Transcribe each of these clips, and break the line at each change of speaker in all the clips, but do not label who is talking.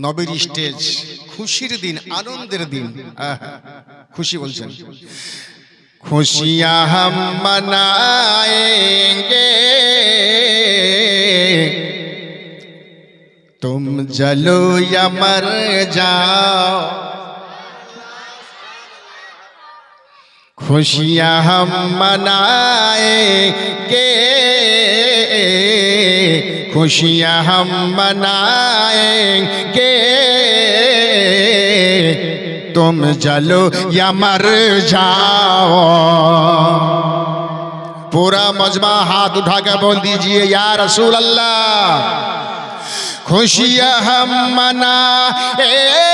নবীর স্টেজ খুশির দিন আনন্দের দিন। খুশি বলছেন। খুশিয়া হাম মানায়েঙ্গে। তুম জলো মর যাও। خوشیاں ہم منائیں گے خوشیاں ہم منائیں گے تم جلو یا مر جاؤ؟ پورا مجمع ہاتھ اٹھا کر بول دیجیے، یا رسول اللہ، خوشیاں ہم منائیں گے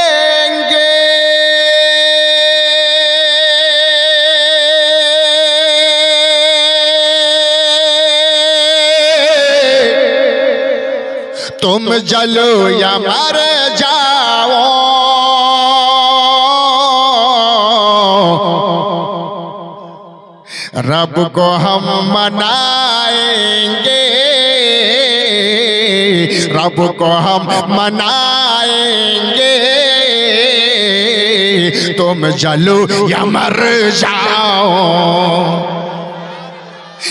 تم جلو یا مر جاؤ۔ رب کو ہم منائیں گے۔ رب کو ہم منائیں گے۔ تم جلو یا مر جاؤ۔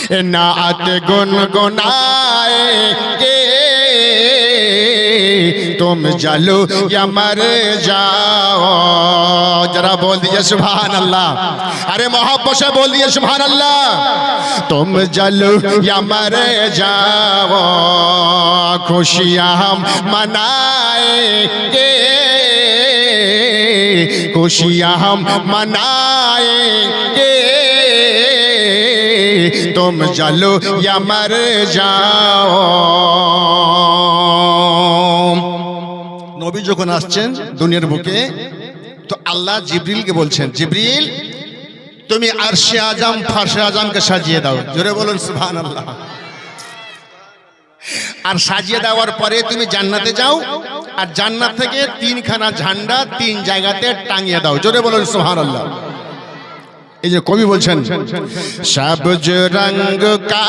نعت گنگنائیں گے۔ تم جلو یا مر جاؤ۔ ذرا بول دیئے سبحان اللہ ارے محبت سے بول دیئے سبحان اللہ تم جلو یا مر جاؤ۔ خوشیاں ہم منائیں گے۔ خوشیاں ہم منائیں گے۔ تم جلو یا مر جاؤ۔ নবী যখন আসছেন দুনিয়ার বুকে, তো আল্লাহ জিবরিলকে বলছেন, জিবরিল, তুমি আরশে আজম, ফারশে আজমকে সাজিয়ে দাও। জোরে বলুন সুবহান আল্লাহ আর সাজিয়ে দেওয়ার পরে তুমি জান্নাতে যাও, আর জান্নাত থেকে তিনখানা ঝান্ডা তিন জায়গাতে টাঙিয়ে দাও। জোরে বলুন সুবহান আল্লাহ এই যে কবি বলছেন, সবজ রঙ্গ কা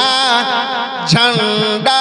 ঝন্ডা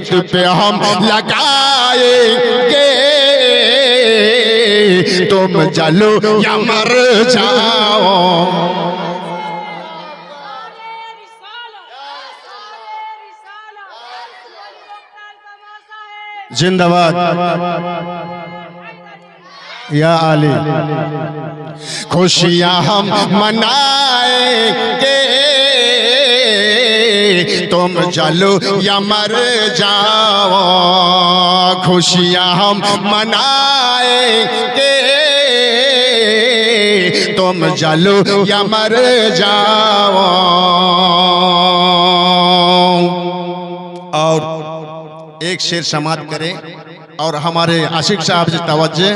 چھت پہ ہم لگائے گے۔ تم جلو یا مر جاؤ۔ زندہ باد۔ یا علی، خوشیاں ہم منائیں گے۔ تم جلو یا مر جاؤ، خوشیاں ہم منائیں گے۔ تم جلو یا مر جاؤ۔ اور ایک شیر سماعت کریں۔ اور ہمارے عاشق صاحب سے توجہ،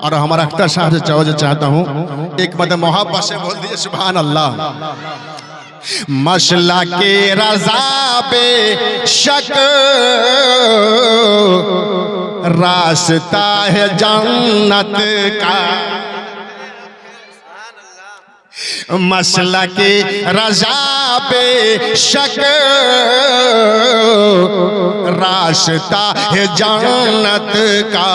اور ہمارا اختر صاحب سے توجہ چاہتا ہوں۔ ایک مدد محبت سے بول دیجیے، سبحان اللہ۔ مسئلہ کے رضا پہ شک راستہ ہے جنت کا۔ مسئلہ کے رضا پہ شک راستہ ہے جنت کا۔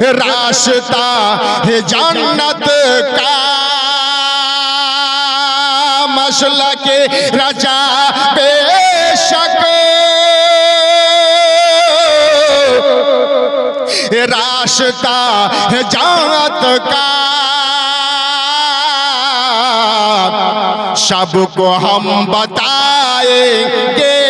راستہ ہے جنت کا مسئلہ کے رجا بے شک راستہ ہے جنت کا سب کو ہم بتائیں گے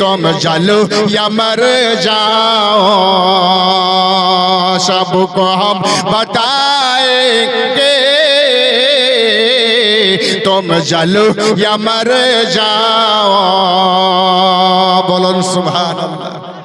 تم جلو یا مر جاؤ. سب کو ہم بتائیں گے تم جلو یا مر جاؤ. بولن سبحان اللہ.